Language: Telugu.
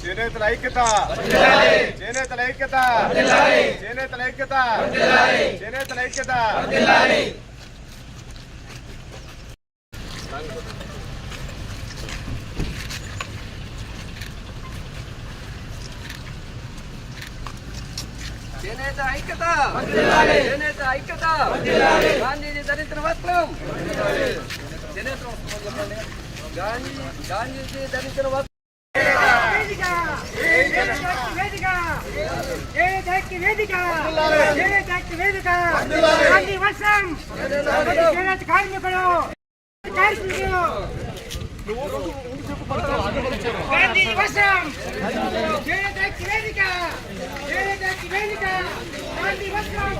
చేనేతల ఐక్యత! చేనేతల ఐక్యత! చేనేతల ఐక్యత! చేనేతల ఐక్యత! చేనేత ఐక్యత! చేనేత ఐక్యత! గాంధీజీ దరిద్ర వస్త్రం! చేనేత వస్త్రం చెప్పండి గాంధీజీ దరిద్ర వస్త్రం వేదిక గాంధీ వర్షం వేదిక వేదిక గాంధీ వర్షం.